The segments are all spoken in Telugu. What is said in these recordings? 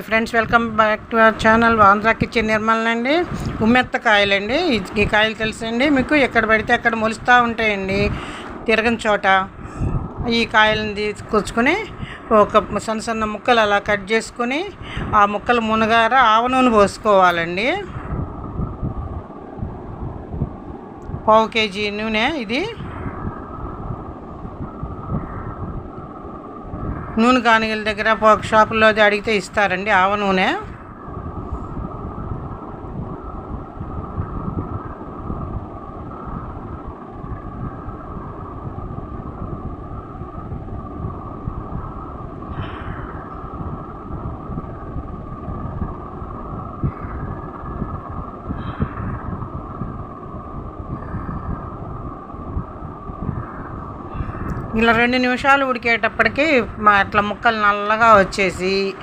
Friends welcome back to our channel Andhra Kitchen నిర్మలండి ఉమ్మెత్త కాయలండి. ఈ- ఈ కాయలు తెలుసండి. మీకు ఎక్కడ పడితే అక్కడ మొలుస్తూ ఉంటాయండి. తిరగని చోట ఈ కాయలను తీసుకొచ్చుకొని ఒక సన్న సన్న ముక్కలు అలా కట్ చేసుకొని ఆ ముక్కలు మునగార ఆవ నూనె పోసుకోవాలండి. పావు కేజీ నూనె ఇది. నూనె కానిగల దగ్గర షాపుల్లో అడిగితే ఇస్తారండి ఆవ నూనె. ఇలా రెండు నిమిషాలు ఉడికేటప్పటికి మా అట్లా ముక్కలు నల్లగా వచ్చేసి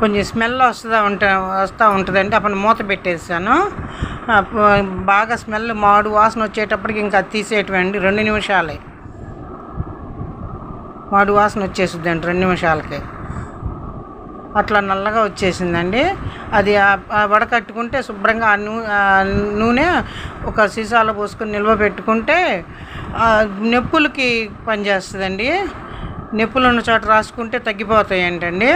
కొంచెం స్మెల్ వస్తుందా ఉంట వస్తూ ఉంటుందంటే అప్పుడు మూత పెట్టేసాను. బాగా స్మెల్ మాడు వాసన వచ్చేటప్పటికి ఇంకా అది రెండు నిమిషాలే. మాడు వాసన వచ్చేస్తుందండి రెండు నిమిషాలకి. అట్లా నల్లగా వచ్చేసిందండి. అది ఆ- వడకట్టుకుంటే శుభ్రంగా ఆ నూనె ఒక సీసాలో పోసుకొని నిల్వ పెట్టుకుంటే నొప్పులకి పనిచేస్తుందండి నొప్పులు ఉన్న చోట రాసుకుంటే తగ్గిపోతాయి ఏంటండి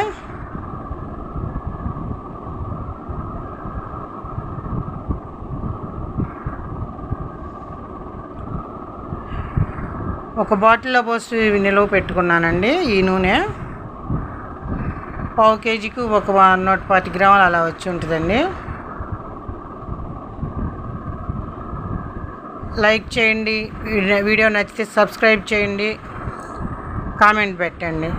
ఒక బాటిల్లో పోసి నిల్వ పెట్టుకున్నానండి ఈ నూనె. పావు కేజీకి ఒక నూట పాతి గ్రాములు అలా వచ్చి ఉంటుందండి. లైక్ చేయండి వీడియో వీడియో నచ్చితే సబ్స్క్రైబ్ చేయండి కామెంట్ పెట్టండి.